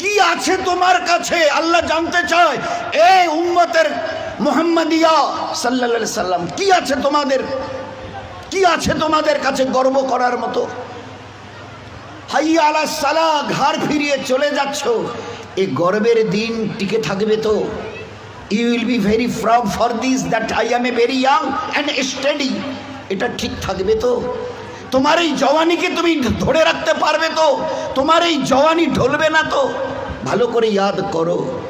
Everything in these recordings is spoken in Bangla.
কি আছে তোমার কাছে? আল্লাহ জানতে চায়। এই উম্মতের মোহাম্মদিয়া সাল্লা সাল্লাম, কি আছে তোমাদের? কি আছে তোমাদের কাছে গর্ব করার মতো? হাইয়া সালা, ঘাড় ফিরিয়ে চলে যাচ্ছ। এই গর্বের দিন টিকে থাকবে তো। You will be very proud for this that I am a very young and study এটা ঠিক থাকবে তো? তোমার এই জওয়ানিকে তুমি ধরে রাখতে পারবে তো? তোমার এই জওয়ানি ঢলবে না তো? ভালো করে ইয়াদ করো।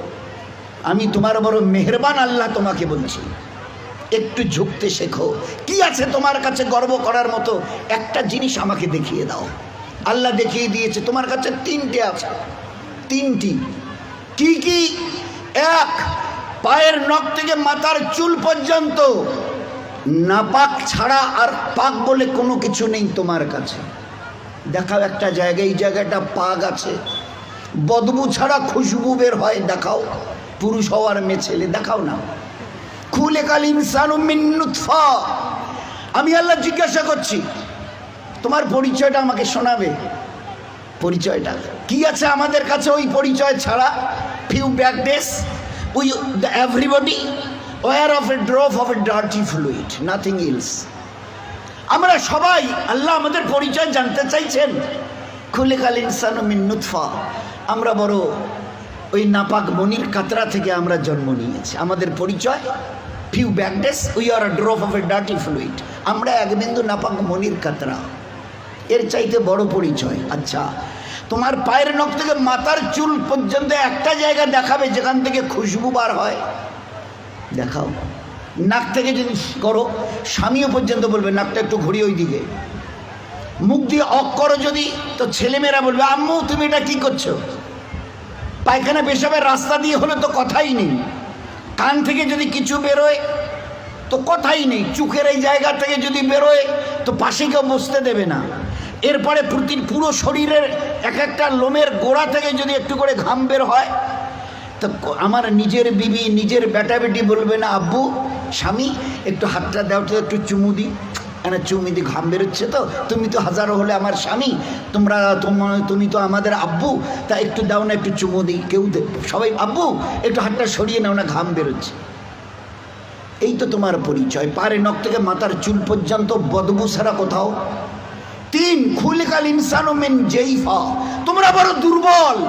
আমি তোমার বড় মেহরবান আল্লাহ তোমাকে বলছি। একটু ঝুঁকতে শেখো। কি আছে তোমার কাছে গর্ব করার মতো? একটা জিনিস আমাকে দেখিয়ে দাও। আল্লাহ দেখিয়ে দিয়েছে, তোমার কাছে তিনটে আছে। তিনটি। কি কি? এক, পায়ের নখ থেকে মাথার চুল পর্যন্ত। নাপাক ছাড়া আর পাক বলে কোনো কিছু নেই তোমার কাছে। দেখাও একটা জায়গায়, এই জায়গাটা পাক আছে। বদবু ছাড়া খুশবু বের হয়, দেখাও। পুরুষ হওয়ার মেয়ে ছেলে, দেখাও না। খুলে কাল ইনসান আমি আল্লাহ জিজ্ঞাসা করছি, তোমার পরিচয়টা আমাকে শোনাবে? পরিচয়টা। কি আছে আমাদের কাছে ওই পরিচয় ছাড়া? Few back days we the everybody were of a drop of a dirty fluid nothing else আমরা সবাই আল্লাহ আমাদের পরিচয় জানতে চাইছেন। খুলে কাল ইনসান মিন্নুৎফা আমরা বড় ওই নাপাক মনির কাতরা থেকে আমরা জন্ম নিয়েছি। আমাদের পরিচয় few back days we are a drop of a dirty fluid আমরা এক বিন্দু নাপাক মনির কাতরা। এর চাইতে বড় পরিচয়। আচ্ছা তোমার পায়ের নখ থেকে মাথার চুল পর্যন্ত একটা জায়গা দেখাবে, যেখান থেকে খুশবু বার হয়। দেখাও। নাক থেকে যদি করো, স্বামীও পর্যন্ত বলবে, নাকটা একটু ঘুরিয়ে ওই দিকে মুখ দিয়ে অক করো যদি, তো ছেলেমেয়েরা বলবে, আম্মু, তুমি এটা কি করছ? পায়খানা পেশাবের রাস্তা দিয়ে হলে তো কথাই নেই। কান থেকে যদি কিছু বেরোয়, তো কথাই নেই। চোখের এই জায়গা থেকে যদি বেরোয়, তো পাশে কেউ বসতে দেবে না। এরপরে প্রতি পুরো শরীরের এক একটা লোমের গোড়া থেকে যদি একটু করে ঘাম বের হয় তো আমার নিজের বিবি, নিজের বেটা বেটি বলবে না, আব্বু, স্বামী, একটু হাতটা দাও তো, একটু চুমু দিই না চুমু দি, ঘাম বেরোচ্ছে তো। তুমি তো হাজারো হলে আমার স্বামী, তোমরা তোম- তুমি তো আমাদের আব্বু, তা একটু দাও না, একটু চুমু দিই কেউ সবাই, আব্বু, একটু হাতটা সরিয়ে নাও না, ঘাম বেরোচ্ছে। এই তো তোমার পরিচয়। পারে নখ থেকে মাথার চুল পর্যন্ত বদবু ছাড়া কোথাও। তিন, খুলিকাল ইনসানো মেন জেইফা। তোমরা বড় দুর্বল।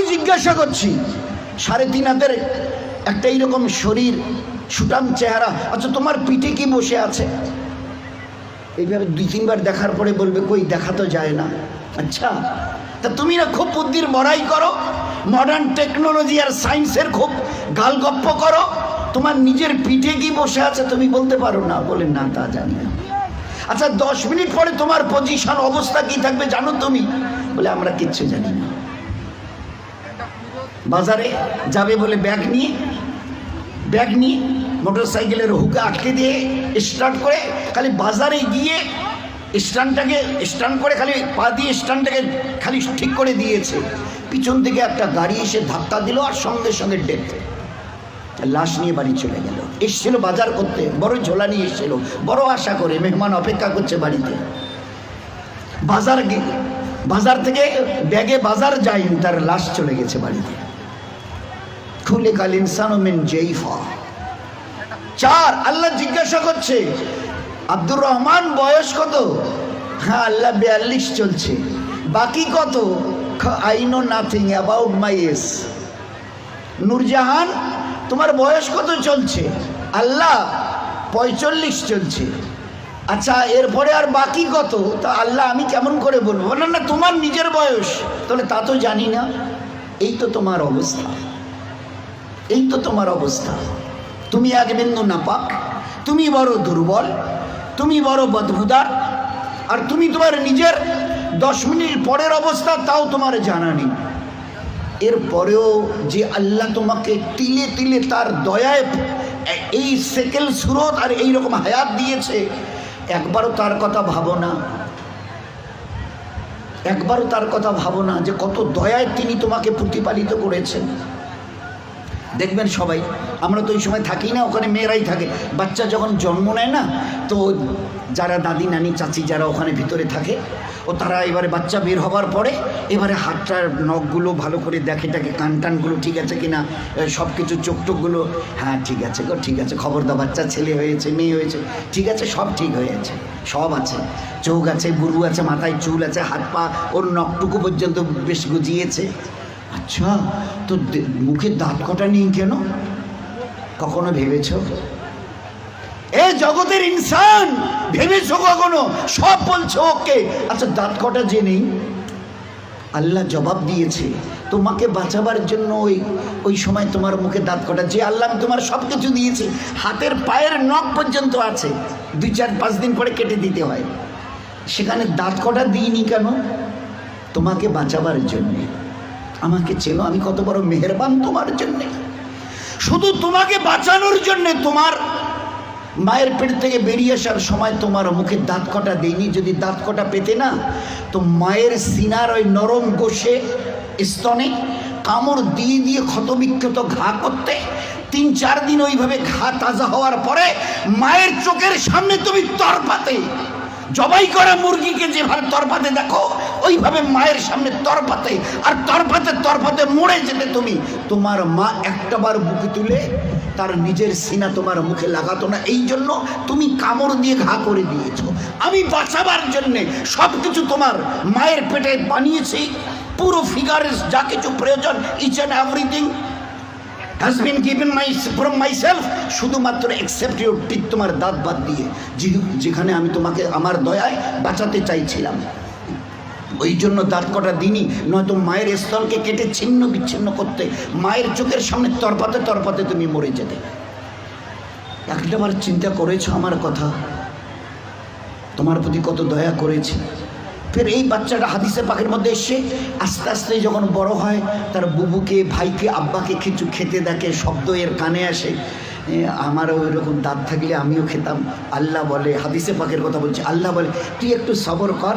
আমি জিজ্ঞাসা করছি, সাড়ে তিন হাতের একটা এইরকম শরীর সুটাম চেহারা আচ্ছা তোমার পিঠে কি বসে আছে? এইভাবে দুই তিনবার দেখার পরে বলবে, কই দেখা তো যায় না। আচ্ছা তা তুমি না খুব বুদ্ধির বড়াই করো মডার্ন টেকনোলজি আর সায়েন্সের খুব গালগপ্প করো, তোমার নিজের পিঠে কি বসে আছে তুমি বলতে পারো না। বলে, না, তা জানি না। আচ্ছা দশ মিনিট পরে তোমার পজিশন অবস্থা কি থাকবে জানো তুমি? বলে, আমরা কিচ্ছু জানি না। বাজারে যাবে বলে ব্যাগ নিয়ে ব্যাগ নিয়ে মোটর সাইকেলের হুকে আটকে দিয়ে স্টার্ট করে খালি বাজারে গিয়ে স্ট্যান্ডটাকে, স্ট্যান্ড করে খালি পা দিয়ে স্ট্যান্ডটাকে খালি ঠিক করে দিয়েছে। পিছন থেকে একটা গাড়ি এসে ধাক্কা দিল আর সঙ্গে সঙ্গে ডেথ লাশ নিয়ে বাড়ি চলে গেল। এসছিল বাজার করতে, বড় ঝোলা নিয়ে এসছিল। বড় আশা করে মেহমান অপেক্ষা করছে বাড়িতে। বাজার বাজার থেকে ব্যাগে বাজার যায়নি, তার লাশ চলে গেছে বাড়িতে। খুলে কাল ইনসান মিন জেইফা চার, আল্লাহ জিজ্ঞাসা করছে, আব্দুর রহমান, বয়স কত? হ্যাঁ আল্লাহ বিয়াল্লিশ চলছে। বাকি কত? I know nothing about my S Nurjahan, তোমার বয়স কত চলছে? আল্লাহ পঁয়চল্লিশ চলছে। আচ্ছা এরপরে আর বাকি কত? তা আল্লাহ আমি কেমন করে বলব? না না, তোমার নিজের বয়স। তাহলে তা তো জানি না। এই তো তোমার অবস্থা। এই তো তোমার অবস্থা। তুমি এক বিন্দু নাপাক, তুমি বড় দুর্বল, তুমি বড় বদবুদার আর তুমি তোমার নিজের দশ মিনিট পরের অবস্থা তাও তোমার জানা নেই। এরপরেও যে আল্লাহ তোমাকে তিলে তিলে তার দয়ায় এই সেকেল সুরত আর এই রকম হায়াত দিয়েছে, একবারও তার কথা ভাবো না। একবারও তার কথা ভাবো না যে কত দয়ায় তিনি তোমাকে প্রতিপালিত করেছেন। দেখবেন সবাই। আমরা তো ওই সময় থাকি না, ওখানে মেয়েরাই থাকে। বাচ্চা যখন জন্ম নেয় না, তো যারা দাদি, নানি, চাচি যারা ওখানে ভিতরে থাকে, ও তারা এবারে বাচ্চা বের হবার পরে এবারে হাতটার নখগুলো ভালো করে দেখে টাকে কান টানগুলো ঠিক আছে কিনা সব কিছু চোখ টোকগুলো হ্যাঁ ঠিক আছে গো, ঠিক আছে খবর দাও বাচ্চা, ছেলে হয়েছে, মেয়ে হয়েছে, ঠিক আছে, সব ঠিক হয়েছে সব আছে। চোখ আছে, গুরু আছে, মাথায় চুল আছে হাত পা ওর নখটুকু পর্যন্ত বেশ গুজিয়েছে। আচ্ছা তো মুখে দাঁত কটা নেই কেন? কখনো ভেবেছো? এ জগতের ইনসান, ভেবেছো কখনো? সব বলছো, ওকে। আচ্ছা দাঁত কটা যে নেই? আল্লাহ জবাব দিয়েছে, তোমাকে বাঁচাবার জন্য ওই ওই সময় তোমার মুখে দাঁত কটা। যে আল্লাহ তোমার সব কিছু দিয়েছে, হাতের পায়ের নখ পর্যন্ত আছে। দুই চার পাঁচ দিন পরে কেটে দিতে হয়। সেখানে দাঁত কটা দিইনি কেন? তোমাকে বাঁচাবার জন্যে। আমাকে চেনো, আমি কত বড় মেহেরবান তোমার জন্যে। শুধু তোমাকে বাঁচানোর জন্যে তোমার মায়ের পেট থেকে বেরিয়ে আসার সময় তোমার মুখে দাঁত কটা দেয়নি যদি দাঁত কটা পেতে না, তো মায়ের সিনার ওই নরম গোষে স্তনে কামড় দিয়ে দিয়ে ক্ষতবিক্ষত ঘা করতে, তিন চার দিন ওইভাবে ঘা তাজা হওয়ার পরে মায়ের চোখের সামনে তুমি তরপাতে। জবাই করা মুরগিকে যেভাবে তরপাতে দেখো, ওইভাবে মায়ের সামনে তরপাতে আর তরপাতে তরপাতে মরে যেতে তুমি। তোমার মা একটাবার বুকে তুলে তার নিজের সিনা তোমার মুখে লাগাতো না। এই জন্য তুমি কামড় দিয়ে ঘা করে দিয়েছ। আমি বাঁচাবার জন্যে সব কিছু তোমার মায়ের পেটে বানিয়েছি। পুরো ফিগারের যা কিছু প্রয়োজন each and everything has been given my from myself শুধুমাত্র অ্যাকসেপ্ট ইউর টিক তোমার দাঁত বাদ দিয়ে যেখানে আমি তোমাকে আমার দয়ায় বাঁচাতে চাইছিলাম। ওই জন্য দাঁত কটা দিনই নয়তো মায়ের স্তনকে কেটে ছিন্ন বিচ্ছিন্ন করতে, মায়ের চোখের সামনে তরপাতে তরপাতে তুমি মরে যেতে। একটাবার চিন্তা করেছ আমার কথা? তোমার প্রতি কত দয়া করেছি। ফের এই বাচ্চাটা হাদিসে পাখির মধ্যে এসে আস্তে আস্তে যখন বড় হয়, তার বুবুকে, ভাইকে, আব্বাকে কিছু খেতে দেখে, শব্দ এর কানে আসে আমারও ওইরকম দাঁত থাকলে আমিও খেতাম। আল্লাহ বলে, হাদিসে পাখির কথা বলছি, আল্লাহ বলে, তুই একটু সবর কর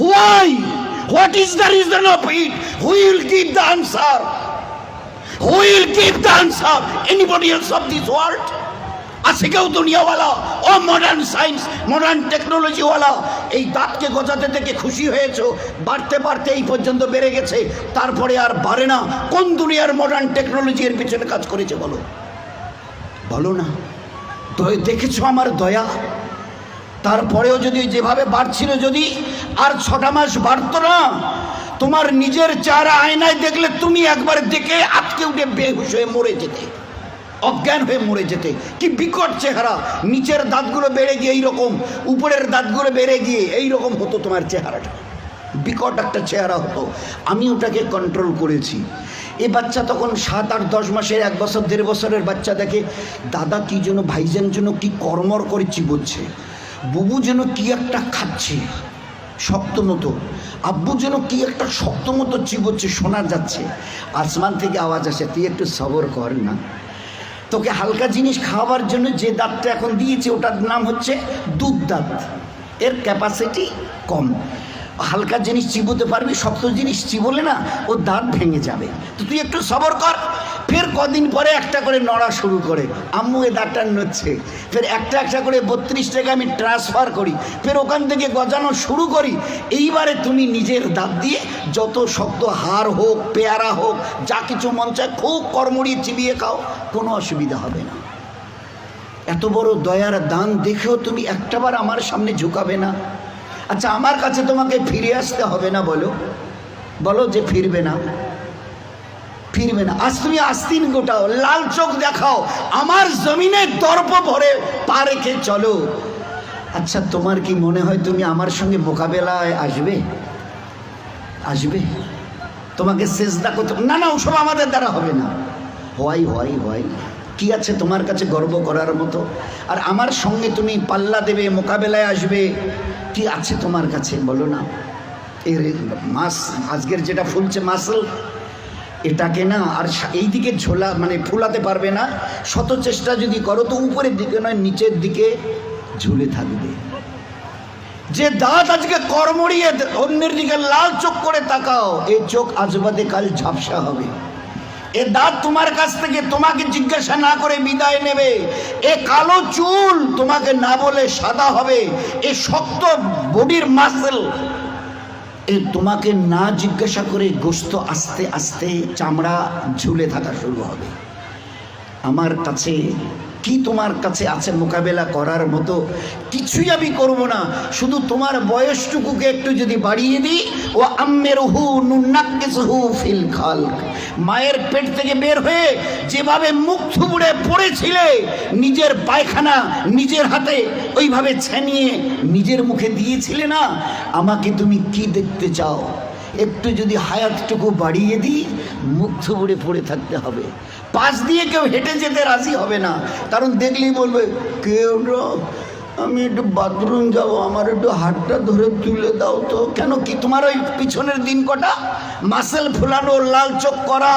Why what is the reason of it who will give the answer who will give the answer anybody else of this world আছে কেউ দুনিয়াওয়ালা ও মডার্ন সায়েন্স মডার্ন টেকনোলজিওয়ালা এই দাঁতকে গজাতে থেকে খুশি হয়েছো, বাড়তে বাড়তে এই পর্যন্ত বেড়ে গেছে, তারপরে আর বাড়ে না। কোন দুনিয়ার মডার্ন টেকনোলজি এর পিছনে কাজ করেছে বলো? বলো না। দেখেছ আমার দয়া? তারপরেও যদি যেভাবে বাড়ছিল যদি আর ছটা মাস বাড়তো না, তোমার নিজের চেহারা আয়নায় দেখলে তুমি একবার দেখে আটকে উঠে বেহুশ হয়ে মরে যেতে, অজ্ঞান হয়ে মরে যেতে। কি বিকট চেহারা। নিচের দাঁতগুলো বেড়ে গিয়ে এইরকম, উপরের দাঁতগুলো বেড়ে গিয়ে এইরকম হতো তোমার চেহারাটা। বিকট একটা চেহারা হতো। আমি ওটাকে কন্ট্রোল করেছি। এ বাচ্চা তখন সাত আট দশ মাসের, এক বছর, দেড় বছরের বাচ্চা দেখে, দাদা, কি যেন ভাইজান জন্য কি কর্মর করেছি চিবোচ্ছে বুবু যেন কি একটা খাচ্ছে শক্ত মতো আব্বু যেন কি একটা শক্ত মতো চিবোচ্ছে শোনা যাচ্ছে। আসমান থেকে আওয়াজ আসে, তুই একটু সবর কর না। তোকে হালকা জিনিস খাওয়াবার জন্য যে দাঁতটা এখন দিয়েছে, ওটার নাম হচ্ছে দুধ দাঁত। এর ক্যাপাসিটি কম। হালকা জিনিস চিবোতে পারবি, শক্ত জিনিস চিবোলে না, ও দাঁত ভেঙে যাবে। তো তুই একটু সবর কর। ফের কদিন পরে একটা করে নড়া শুরু করে। আম্মু, এ দাঁতটা নড়ছে। ফের একটা একটা করে বত্রিশ টাকা আমি ট্রান্সফার করি। ফের ওখান থেকে গজানো শুরু করি। এইবারে তুমি নিজের দাঁত দিয়ে যত শক্ত হার হোক, পেয়ারা হোক, যা কিছু মন চায়, খুব কর্মড়িয়ে চিবিয়ে খাও, কোনো অসুবিধা হবে না। এত বড় দয়ার দান দেখেও তুমি একটাবার আমার সামনে ঝুঁকাবে না। আচ্ছা আমার কাছে তোমাকে ফিরে আসতে হবে না বলো? বলো যে ফিরবে না। ফিরবে না। আজ তুমি আস্তিন গোটাও, লাল চোখ দেখাও, আমার জমিনে দর্প ভরে পা রেখে চলো। আচ্ছা তোমার কি মনে হয় তুমি আমার সঙ্গে মোকাবেলায় আসবে? আসবে? তোমাকে সেজদা করতে না না, ওসব আমাদের দ্বারা হবে না। হয় হয় হয় কি আছে তোমার কাছে গর্ব করার মতো? আর আমার সঙ্গে তুমি পাল্লা দেবে, মোকাবেলায় আসবে, কি আছে তোমার কাছে? বলো না। এর মাস আজকের যেটা ফুলছে মাসল এটাকে না আর এই দিকে ঝোলা মানে ফুলাতে পারবে না। শত চেষ্টা যদি করো তো উপরের দিকে নয়, নিচের দিকে ঝুলে থাকবে। যে দাঁত আজকে করমড়িয়ে অন্যের দিকে লাল চোখ করে তাকাও, এই চোখ আজবাদে কাল ঝাপসা হবে। এ দাঁত তোমার কাছ থেকে তোমাকে জিজ্ঞাসা না করে বিদায় নেবে। এ কালো চুল তোমাকে না বলে সাদা হবে। এ শক্ত বডির মাসেল এ তোমাকে না জিজ্ঞাসা করে গোস্ত আস্তে আস্তে চামড়া ঝুলে থাকা শুরু হবে। আমার কাছে কি তোমার কাছে আছে মোকাবেলা করার মতো? কিছুই আমি করব না। শুধু তোমার বয়সটুকুকে একটু যদি বাড়িয়ে দিই, ও আম্মের হু নুন্নাক্কেসহু ফিল খালক। মায়ের পেট থেকে বের হয়ে যেভাবে মুখ থুবড়ে পড়েছিলে, নিজের পায়খানা নিজের হাতে ওইভাবে ছেনিয়ে নিজের মুখে দিয়েছিলে না? আমাকে তুমি কি দেখতে চাও? একটু যদি হায়াতটুকু বাড়িয়ে দিই মুখ থুবড়ে পড়ে থাকতে হবে। পাশ দিয়ে কেউ হেঁটে যেতে রাজি হবে না। কারণ দেখলেই বলবে, কেউ আমি একটু বাথরুম যাব, আমার একটু হাতটা ধরে তুলে দাও তো। কেন কি তোমার ওই পিছনের দিন কটা? মাসেল ফুলানো, লাল চোখ করা,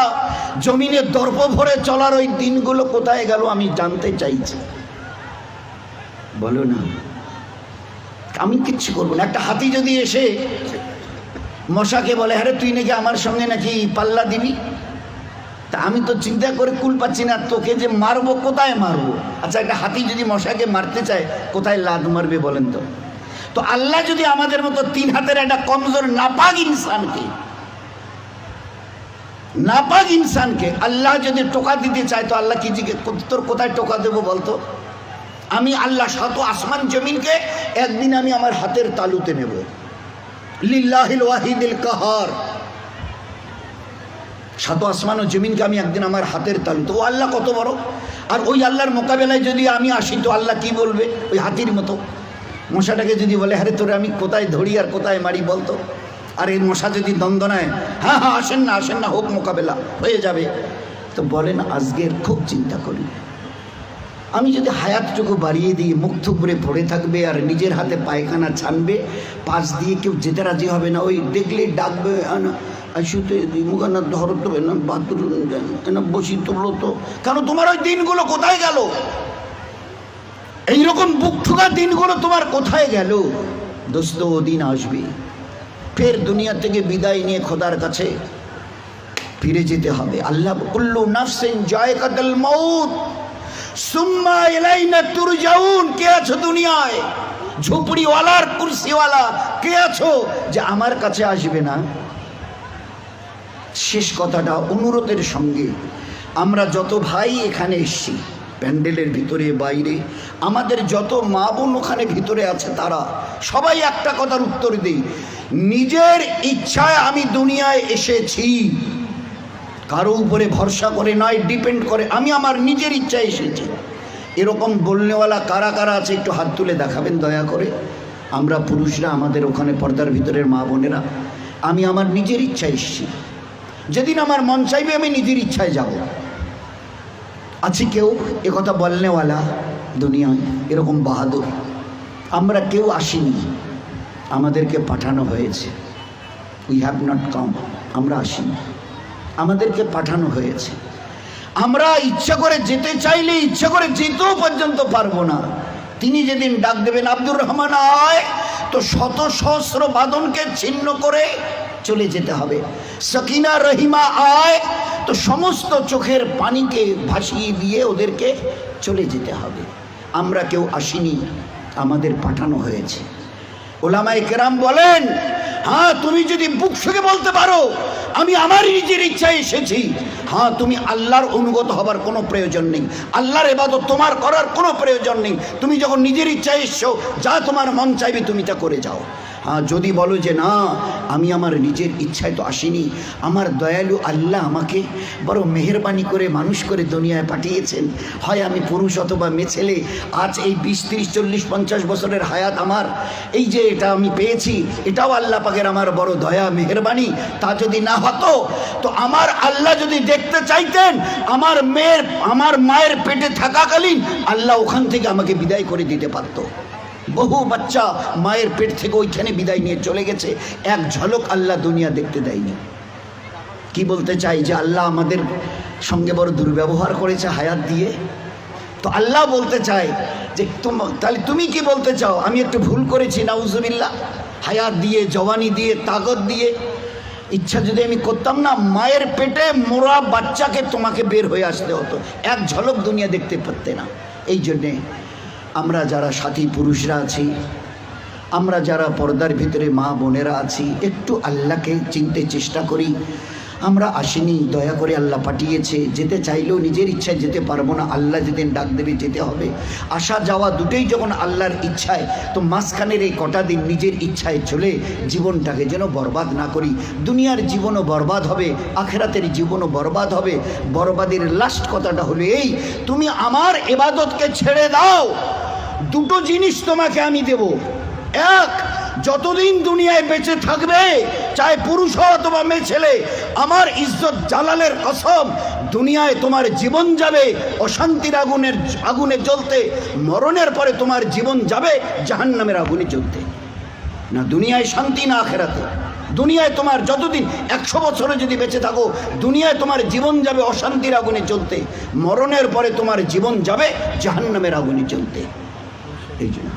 জমিনে দর্প ভরে চলার ওই দিনগুলো কোথায় গেল আমি জানতে চাইছি। বলো না। আমি কিচ্ছু করব না। একটা হাতি যদি এসে মশাকে বলে হ্যাঁ তুই নাকি আমার সঙ্গে নাকি পাল্লা দিবি? তা আমি তো চিন্তা করে কুল পাচ্ছি না, তোকে যে মারবো, কোথায় মারবো? আচ্ছা একটা হাতি যদি মশাকে মারতে চায়, কোথায় লাদ মারবে বলেন তো? তো আল্লাহ যদি আমাদের মতো তিন হাতের একটা কমজোর, নাপাক ইনসানকে নাপাক ইনসানকে আল্লাহ যদি টোকা দিতে চায়, তো আল্লাহ কি জিজ্ঞেস তোর কোথায় টোকা দেবো বলতো আমি আল্লাহ শত আসমান জমিনকে একদিন আমি আমার হাতের তালুতে নেব। লিল্লাহিল ওয়াহিদিল কাহার। সাত আসমান ও জমিনকে আমি একদিন আমার হাতের তালু। তো ও আল্লাহ কত বড়? আর ওই আল্লাহর মোকাবেলায় যদি আমি আসি, তো আল্লাহ কি বলবে ওই হাতির মতো? মশাটাকে যদি বলে, আরে তোরে আমি কোথায় ধরি আর কোথায় মারি বলতো আর এই মশা যদি দ্বন্দ্ব নেয় হ্যাঁ হ্যাঁ আসেন না আসেন না, হোক মোকাবেলা হয়ে যাবে। তো বলেন, আজকের খুব চিন্তা করি। আমি যদি হায়াতটুকু বাড়িয়ে দিই, মুখ থুবড়ে পড়ে থাকবে আর নিজের হাতে পায়খানা ছানবে, পাশ দিয়ে কেউ যেতে রাজি হবে না, ওই দেখলে ডাকবে আসুতে মুখানা ধরো তো বাথরুম বসি তোলো তো। কেন তোমার ওই দিনগুলো কোথায় গেল? এইরকম বুক ঠুকা দিনগুলো তোমার কোথায় গেল? দোস্ত, ও দিন আসবে। ফের দুনিয়া থেকে বিদায় নিয়ে খোদার কাছে ফিরে যেতে হবে। আল্লাহ কুল্লু নাফসিন জায়কাতুল মউত। সুম্মা ইলাইনা তুরজাউন, কে আছো দুনিয়ায়? ঝুপড়িওয়ালার, কুরসিওয়ালা, কে আছো যে আমার কাছে আসবে না? শেষ কথাটা অনুরোধের সঙ্গে, আমরা যত ভাই এখানে এসছি, প্যান্ডেলের ভিতরে, বাইরে, আমাদের যত মা বোন ওখানে ভিতরে আছে তারা, সবাই একটা কথার উত্তর দিই। নিজের ইচ্ছায় আমি দুনিয়ায় এসেছি। কারও উপরে ভরসা করে নয় ডিপেন্ড করে। আমি আমার নিজের ইচ্ছায় এসেছি। এরকম বলনেওয়ালা কারা কারা আছে একটু হাত তুলে দেখাবেন দয়া করে। আমরা পুরুষরা আমাদের ওখানে পর্দার ভিতরের মা বোনেরা, আমি আমার নিজের ইচ্ছায় এসেছি। যেদিন আমার মন চাইবে আমি নিজের ইচ্ছায় যাব। আছে কেউ কথা বলনেওয়ালা দুনিয়ায়? এরকম বাহাদুর। আমরা কেউ আসিনি। আমাদেরকে পাঠানো হয়েছে। উই হ্যাভ নট কাম আমরা আসিনি। আমাদেরকে পাঠানো হয়েছে। আমরা ইচ্ছা করে যেতে চাইলে ইচ্ছা করে যেতেও পর্যন্ত পারব না। তিনি যেদিন ডাক দেবেন, আব্দুর রহমান আয়! তো শত সহস্র বাদনকে ছিন্ন করে চলে যেতে হবে। সকিনা রহিমা আয়! তো সমস্ত চোখের পানিকে ভাসিয়ে দিয়ে ওদেরকে চলে যেতে হবে। আমরা কেউ আসিনি, আমাদের পাঠানো হয়েছে। ওলামাই কেরাম বলেন হ্যাঁ তুমি যদি বুক থেকে বলতে পারো, আমি আমার নিজের ইচ্ছায় এসেছি। হ্যাঁ তুমি আল্লাহর অনুগত হবার কোনো প্রয়োজন নেই। আল্লাহর এবাদত তোমার করার কোনো প্রয়োজন নেই। তুমি যখন নিজের ইচ্ছায় এসছো, যা তোমার মন চাইবে তুমি তা করে যাও। আর যদি বলো যে না, আমি আমার নিজের ইচ্ছায় তো আসিনি, আমার দয়ালু আল্লাহ আমাকে বড় মেহরবানি করে মানুষ করে দুনিয়ায় পাঠিয়েছেন। হয় আমি পুরুষ অথবা মেয়ে ছেলে, আজ এই বিশ, তিরিশ, চল্লিশ, পঞ্চাশ বছরের হায়াত আমার, এই যে এটা আমি পেয়েছি, এটাও আল্লাহ পাকের আমার বড় দয়া, মেহরবানি, তা যদি না হতো, তো আমার আল্লাহ যদি দেখতে চাইতেন, আমার মেয়ের, আমার মায়ের পেটে থাকাকালীন আল্লাহ ওখান থেকে আমাকে বিদায় করে দিতে পারতো। বহু বাচ্চা মায়ের পেট থেকে ওইখানে বিদায় নিয়ে চলে গেছে। এক ঝলক আল্লাহ দুনিয়া দেখতে দেয়নি। কি বলতে চাই যে আল্লাহ আমাদের সঙ্গে বড় দুর্ব্যবহার করেছে হায়াত দিয়ে? তো আল্লাহ বলতে চায় যে তুম- তাহলে তুমি কি বলতে চাও? আমি একটু ভুল করেছি, নাউজুবিল্লাহ। হায়াত দিয়ে, জওয়ানি দিয়ে, তাগত দিয়ে। ইচ্ছা যদি আমি করতাম না, মায়ের পেটে মোরা বাচ্চাকে তোমাকে বের হয়ে আসতে হতো। এক ঝলক দুনিয়া দেখতে পারতে না। এই জন্যে আমরা যারা সাথী পুরুষরা আছি, আমরা যারা পর্দার ভিতরে মা বোনেরা আছি, একটু আল্লাহকে চিনতে চেষ্টা করি। আমরা আসিনি, দয়া করে আল্লাহ পাঠিয়েছে। যেতে চাইলেও নিজের ইচ্ছায় যেতে পারব না। আল্লাহ যেদিন ডাক দেবে, যেতে হবে। আসা যাওয়া দুটোই যখন আল্লাহর ইচ্ছায়, তো মাঝখানের এই কটা দিন নিজের ইচ্ছায় চলে জীবনটাকে যেন বরবাদ না করি। দুনিয়ার জীবনও বরবাদ হবে, আখেরাতের জীবনও বরবাদ হবে। বরবাদের লাস্ট কথাটা হলো এই, তুমি আমার এবাদতকে ছেড়ে দাও। দুটো জিনিস তোমাকে আমি দেব। এক, যতদিন দুনিয়ায় বেঁচে থাকবে, চাই পুরুষ হও অথবা মেয়ে ছেলে, আমার ইজ্জত জালালের কসম, দুনিয়ায় তোমার জীবন যাবে, অশান্তির আগুনের, আগুনে জ্বলতে, মরণের পরে তোমার জীবন যাবে, জাহান্নামের আগুনে জ্বলতে। না, দুনিয়ায় শান্তি, না আখেরাতে। দুনিয়ায় তোমার যতদিন একশো বছরে যদি বেঁচে থাকো, দুনিয়ায় তোমার জীবন যাবে অশান্তির আগুনে চলতে মরণের পরে তোমার জীবন যাবে, জাহান্নামের আগুনে চলতে এই জন্য।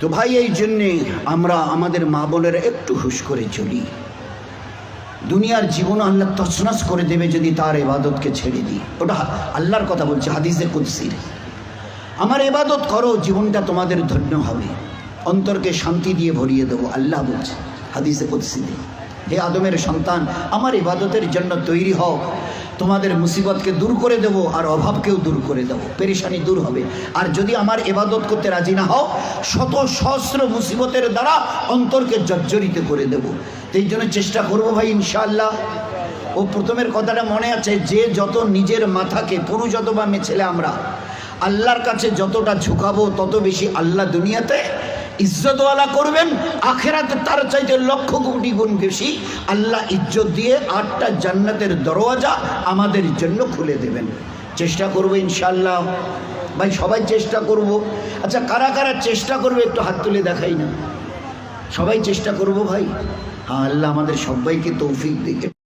তো ভাই, এই জন্যে আমরা আমাদের মা বোনেরা একটু হুশ করে চলি। দুনিয়ার জীবন আল্লাহ তছনছ করে দেবে যদি তার এবাদতকে ছেড়ে দিই। ওটা আল্লাহর কথা বলছে, হাদিসে কুদ্সির আমার এবাদত করো, জীবনটা তোমাদের ধন্য হবে। অন্তরকে শান্তি দিয়ে ভরিয়ে দেবো, আল্লাহ বলছে, হাদিসে কুদ্সিতে। হে আদমের সন্তান, আমার ইবাদতের জন্য তৈরি হও। তোমাদের মুসিবতকে দূর করে দেব আর অভাবকেও দূর করে দেব। পেরেশানি দূর হবে। আর যদি আমার এবাদত করতে রাজি না হও, শত সহস্র মুসিবতের দ্বারা অন্তরকে জর্জরিত করে দেব। এই জন্য চেষ্টা করব ভাই, ইনশাআল্লাহ। ও প্রথমের কথাটা মনে আছে, যে যত নিজের মাথাকে পুরুষ অথবা মেয়ে ছেলে আমরা, আল্লাহর কাছে যতটা ঝুঁকাবো, তত বেশি আল্লাহ দুনিয়াতে ইজ্জতওয়ালা করবেন, আখেরাতে তার চাইতে লক্ষ কোটি গুণ বেশি আল্লাহ ইজ্জত দিয়ে আটটা জান্নাতের দরওয়াজা আমাদের জন্য খুলে দেবেন। চেষ্টা করব ইনশাল্লাহ ভাই, সবাই চেষ্টা করব। আচ্ছা কারা কারা চেষ্টা করবে একটু হাত তুলে দেখাই না। সবাই চেষ্টা করব ভাই। হ্যাঁ আল্লাহ আমাদের সবাইকে তৌফিক দিকে।